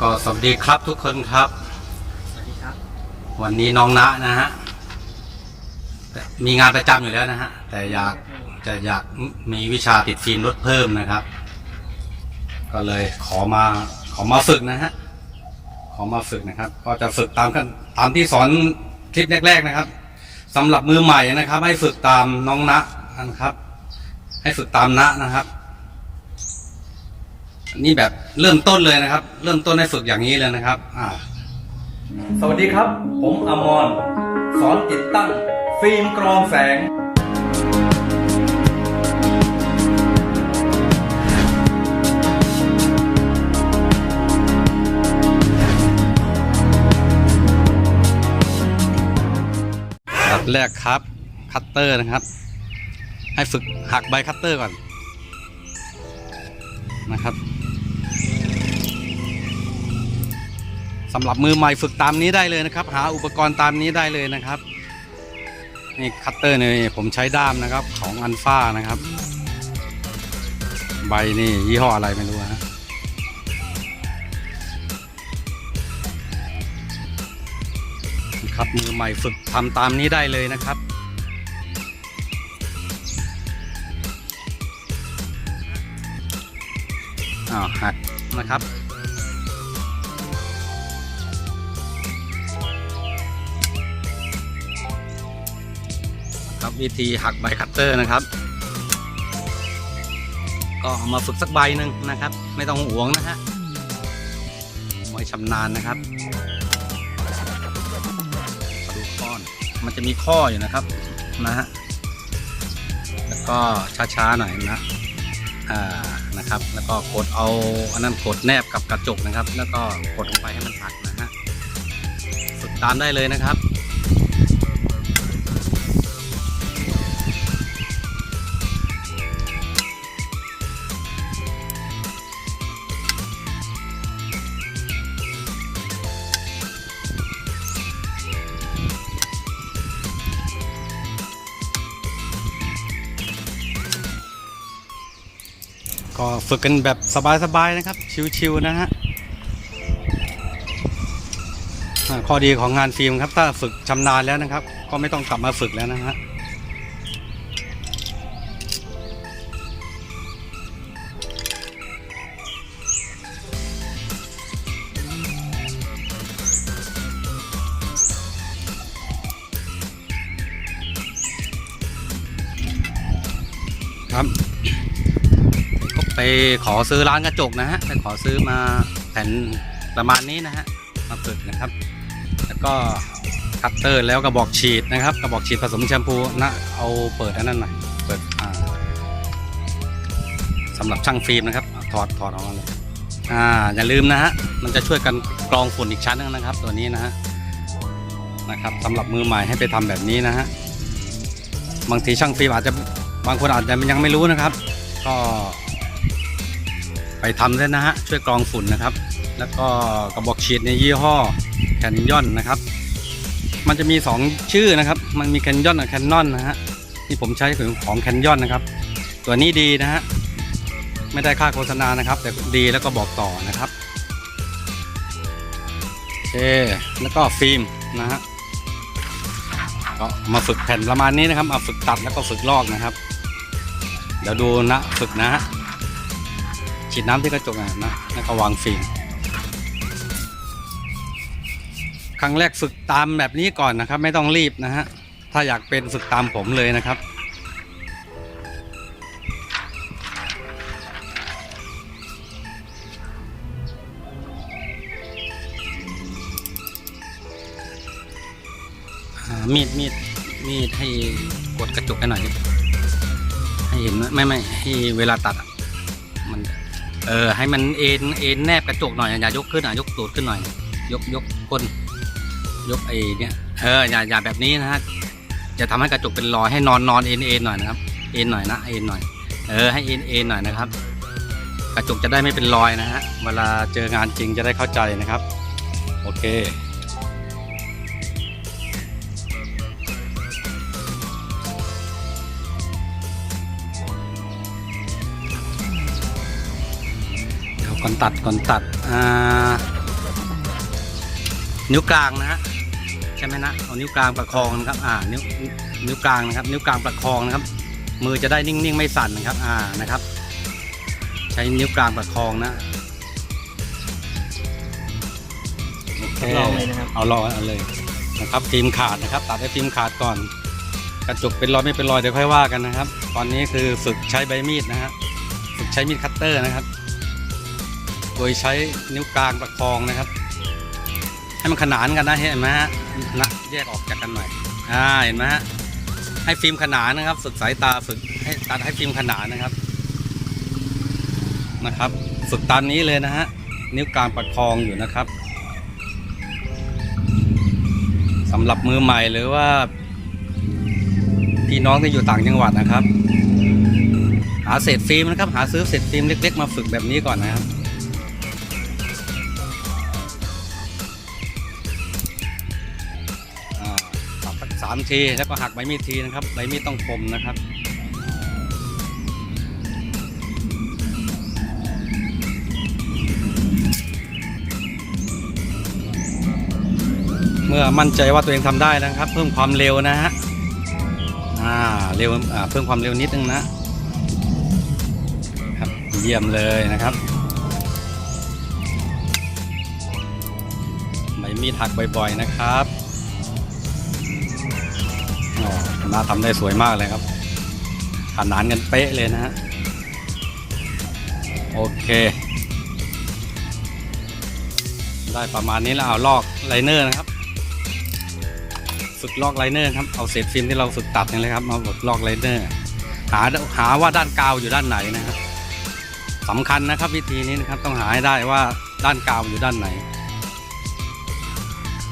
ก็สวัสดีครับทุกคนครับ สวัสดีครับ วันนี้น้องณนะฮะแต่มีงานประจำอยู่แล้วนะฮะ แต่อยากจะอยากมีวิชาติดฟิล์มรถเพิ่มนะครับ ก็เลยขอมาขอมาฝึกนะฮะ ขอมาฝึกนะครับ ก็จะฝึกตามกันตามที่สอนคลิปแรกๆนะครับสำหรับมือใหม่นะครับ ให้ฝึกตามน้องณนะครับ ให้ฝึกตามณนะครับ นี่แบบเริ่มต้นเลยนะครับ เริ่มต้นให้ฝึกอย่างนี้เลยนะครับอ่าสวัสดีครับ ผมอมรสอนติดตั้ง ฟิล์มกรองแสง แบบแรกครับ คัตเตอร์นะครับ ให้ฝึกหักใบคัตเตอร์ก่อนนะครับ สำหรับมือใหม่ฝึกตามนี้ได้เลยนะครับ หาอุปกรณ์ตามนี้ได้เลยนะครับนี่คัตเตอร์เนี่ยผมใช้ด้ามนะครับของอันฟ้านะครับ ใบนี่ยี่ห้ออะไรไม่รู้ฮะครับมือใหม่ฝึกทำตามนี้ได้เลยนะครับอ้าวหักนะครับ วิธีหักใบคัตเตอร์นะครับ ก็เอามาฝึกสักใบหนึ่งนะครับ ไม่ต้องห่วงนะฮะไม่ชำนาญนะครับดูข้อน มันจะมีข้ออยู่นะครับนะฮะแล้วก็ช้าๆหน่อยนะอ่านะครับ แล้วก็กดเอาอันนั้นกดแนบกับกระจกนะครับ แล้วก็กดลงไปให้มันหักนะฮะฝึกตามได้เลยนะครับ ก็ฝึกกันแบบสบายๆนะครับ ชิวๆนะฮะข้อดีของงานฟิล์มครับ ถ้าฝึกชำนาญแล้วนะครับ ก็ไม่ต้องกลับมาฝึกแล้วนะฮะ ไปขอซื้อร้านกระจกนะฮะไปขอซื้อมาแผ่นประมาณนี้นะฮะมาฝึกนะครับ แล้วก็คัตเตอร์แล้วกระบอกฉีดนะครับกระบอกฉีดผสมแชมพูนะเอาเปิดอันนั้นหน่อยเปิดอ่าสำหรับช่างฟิล์มนะครับถอดถอดออกมาเลยอ่าอย่าลืมนะฮะมันจะช่วยกันกรองฝุ่นอีกชั้นหนึงนะครับ ตัวนี้นะฮะนะครับสำหรับมือใหม่ให้ไปทำแบบนี้นะฮะบางทีช่างฟิล์มอาจจะบางคนอาจจะยังไม่รู้นะครับ ก็ ทำด้วยนะฮะ ช่วยกรองฝุ่นนะครับ แล้วก็กระบอกฉีดในยี่ห้อแคนยอนนะครับ มันจะมี 2 ชื่อนะครับ มันมีแคนยอนกับแคนนอนนะฮะที่ผมใช้ของของแคนยอนนะครับ ตัวนี้ดีนะฮะ ไม่ได้ค่าโฆษณานะครับ แต่ดีแล้วก็บอกต่อนะครับโอเคแล้วก็ฟิล์มนะฮะก็มาฝึกแผ่นประมาณนี้นะครับ มาฝึกตัดแล้วก็ฝึกลอกนะครับ เดี๋ยวดูนะฝึกนะฮะ ฉีดน้ำที่กระจกนะนะแล้วก็วางฟิล์มครั้งแรกฝึกตามแบบนี้ก่อนนะครับ ไม่ต้องรีบนะฮะถ้าอยากเป็นฝึกตามผมเลยนะครับมีดมีดมีดให้กดกระจกให้หน่อยให้เห็นไม่ไม่ให้เวลาตัดอะ เออให้มันเอ็นเอ็นแนบกระจกหน่อยอย่ายกขึ้นอะยกตูดขึ้นหน่อย ยกยกก้นยกไอ้เนี่ยเอออย่าอย่าแบบนี้นะฮะจะทำให้กระจกเป็นรอยให้นอนนอนเอ็นเอ็นหน่อยนะครับเอ็นหน่อยนะเอ็นหน่อยเออให้เอ็นเอ็นหน่อยนะครับ กระจกจะได้ไม่เป็นรอยนะฮะเวลาเจองานจริงจะได้เข้าใจนะครับ โอเค อนตัดก่อนตัดอ่านิ้วกลางนะฮะใช่ไหมนะเอานิ้วกลางประคองนะครับอ่านิ้วนิ้วกลางนะครับ นิ้วกลางประคองนะครับ มือจะได้นิ่งๆไม่สั่นนะครับอ่านะครับ ใช้นิ้วกลางประคองนะโอเคลองเลยนะครับเอาลองเอาเลยนะครับฟิล์มขาดนะครับ ตัดให้ฟิล์มขาดก่อน กระจกเป็นรอยไม่เป็นรอยเดี๋ยวค่อยว่ากันนะครับ ตอนนี้คือฝึกใช้ใบมีดนะฮะฝึกใช้มีดคัตเตอร์นะครับ โดยใช้นิ้วกลางประคองนะครับ ให้มันขนานกันนะเห็นไหมฮะนะแยกออกจากกันหน่อยอ่าเห็นไหมฮะให้ฟิล์มขนานนะครับ ฝึกสายตาฝึกให้ตัดให้ฟิล์มขนานนะครับนะครับ ฝึกตามนี้เลยนะฮะนิ้วกลางประคองอยู่นะครับสำหรับมือใหม่หรือว่า พี่น้องที่อยู่ต่างจังหวัดนะครับ หาเศษฟิล์มนะครับ หาซื้อเศษฟิล์มเล็ก ๆ มาฝึกแบบนี้ก่อนนะครับ 3ทีแล้วก็หักใบมีดทีนะครับใบมีดต้องคมนะครับเมื่อมั่นใจว่าตัวเองทำได้นะครับ เพิ่มความเร็วนะฮะอ่าเร็วอ่าเพิ่มความเร็วนิดนึงนะครับเยี่ยมเลยนะครับใบมีดหักบ่อยๆนะครับ น่าทำได้สวยมากเลยครับขนานกันเป๊ะเลยนะฮะโอเค ได้ประมาณนี้แล้วเอาลอกไลเนอร์นะครับ ฝึกลอกไลเนอร์ครับเอาเศษฟิล์มที่เราฝึกตัดนี่เลยครับมาฝึกลอกไลเนอร์หาหาว่าด้านกาวอยู่ด้านไหนนะครับสำคัญนะครับวิธีนี้นะครับต้องหาให้ได้ว่าด้านกาวอยู่ด้านไหน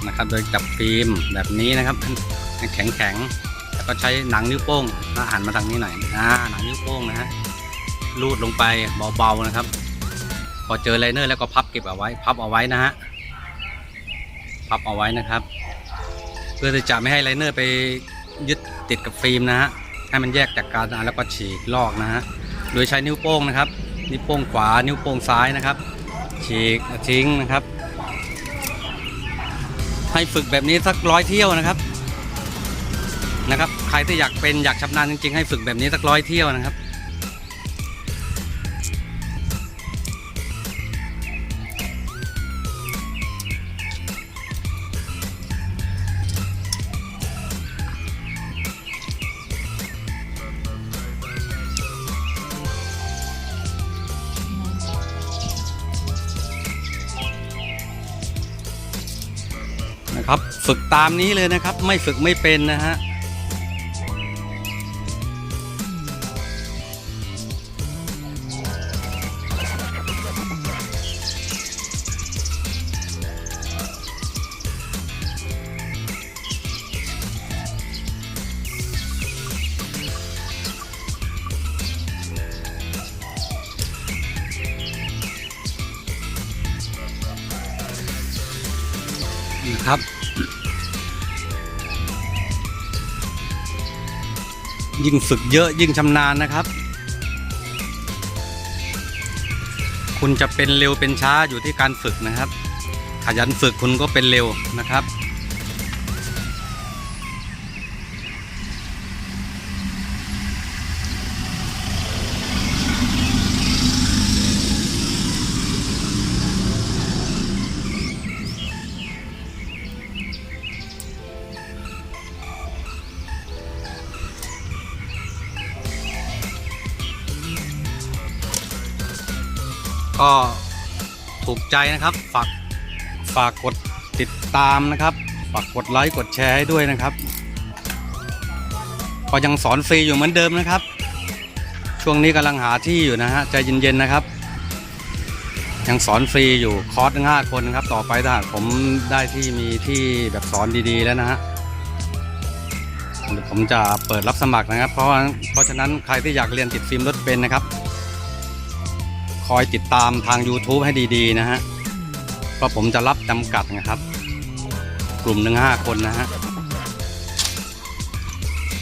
นะครับโดยจับฟิล์มแบบนี้นะครับแข็งแข็ง ก็ใช้หนังนิ้วโป้งนะหันมาทางนี้หน่อยอ่าหนังนิ้วโป้งนะฮะลูดลงไปเบาๆนะครับ พอเจอไลเนอร์แล้วก็พับเก็บเอาไว้ พับเอาไว้นะฮะพับเอาไว้นะครับ เพื่อที่จะไม่ให้ไลเนอร์ไปยึดติดกับฟิล์มนะฮะให้มันแยกจากกันแล้วก็ฉีกลอกนะฮะโดยใช้นิ้วโป้งนะครับ นิ้วโป้งขวานิ้วโป้งซ้ายนะครับ ฉีกทิ้งนะครับ ให้ฝึกแบบนี้สักร้อยเที่ยวนะครับ นะครับ ใครที่อยากเป็นอยากชำนาญจริงๆ ให้ฝึกแบบนี้สักร้อยเที่ยวนะครับ นะครับ ฝึกตามนี้เลยนะครับ ไม่ฝึกไม่เป็นนะฮะ ครับ ยิ่งฝึกเยอะยิ่งชำนาญนะครับ คุณจะเป็นเร็วเป็นช้าอยู่ที่การฝึกนะครับ ขยันฝึกคุณก็เป็นเร็วนะครับ ก็ถูกใจนะครับฝากฝากกดติดตามนะครับฝากกดไลค์กดแชร์ให้ด้วยนะครับ ก็ยังสอนฟรีอยู่เหมือนเดิมนะครับ ช่วงนี้กำลังหาที่อยู่นะฮะใจเย็นๆนะครับ ยังสอนฟรีอยู่คอร์สห้าคนนะครับต่อไปถ้าผมได้ที่มีที่แบบสอนดีๆแล้วนะฮะผมจะเปิดรับสมัครนะครับ เพราะเพราะฉะนั้นใครที่อยากเรียนติดฟิล์มรถเป็นนะครับ คอยติดตามทาง YouTube ให้ดีๆนะฮะเพราะผมจะรับจำกัดนะครับ กลุ่มหนึ่งห้าคนนะฮะ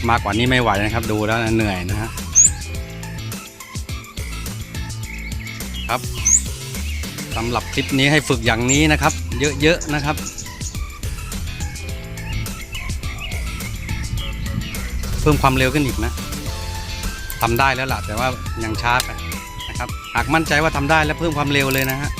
มากกว่านี้ไม่ไหวนะครับ ดูแล้วเหนื่อยนะฮะครับสำหรับคลิปนี้ให้ฝึกอย่างนี้นะครับ เยอะๆนะครับ เพิ่มความเร็วขึ้นอีกนะทำได้แล้วล่ะแต่ว่ายังช้าไป หากมั่นใจว่าทำได้แล้วเพิ่มความเร็วเลยนะฮะ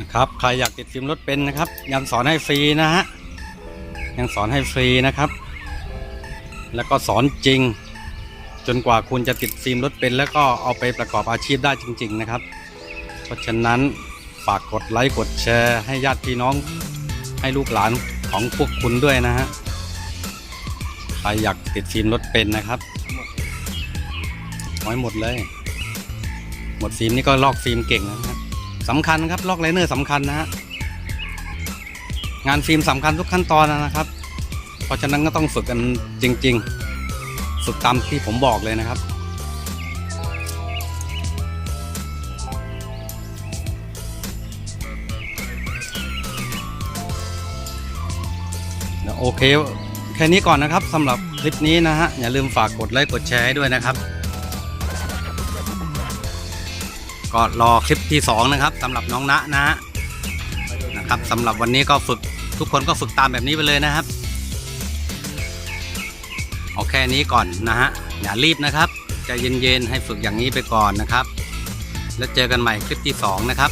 นะครับใครอยากติดฟิล์มรถเป็นนะครับ ยังสอนให้ฟรีนะฮะยังสอนให้ฟรีนะครับ แล้วก็สอนจริง จนกว่าคุณจะติดฟิล์มรถเป็นแล้วก็เอาไปประกอบอาชีพได้จริง ๆ นะครับ เพราะฉะนั้นฝากกดไลค์กดแชร์ให้ญาติพี่น้องให้ลูกหลานของพวกคุณด้วยนะฮะใครอยากติดฟิล์มรถเป็นนะครับน้อยหมดเลย หมดฟิล์มนี่ก็ลอกฟิล์มเก่งนะครับสำคัญครับลอกไลเนอร์สำคัญนะฮะงานฟิล์มสำคัญทุกขั้นตอนนะครับ เพราะฉะนั้นก็ต้องฝึกกันจริง ๆ ฝึกตามที่ผมบอกเลยนะครับ โอเค แค่นี้ก่อนนะครับสำหรับคลิปนี้นะฮะ อย่าลืมฝากกดไลค์กดแชร์ให้ด้วยนะครับ ก็รอคลิปที่ 2 นะครับสำหรับน้องณนะฮะนะครับสำหรับวันนี้ก็ฝึกทุกคนก็ฝึกตามแบบนี้ไปเลยนะครับ เอาแค่นี้ก่อนนะฮะ อย่ารีบนะครับใจะเย็นๆให้ฝึกอย่างนี้ไปก่อนนะครับ แล้วเจอกันใหม่คลิปที่ 2 นะครับ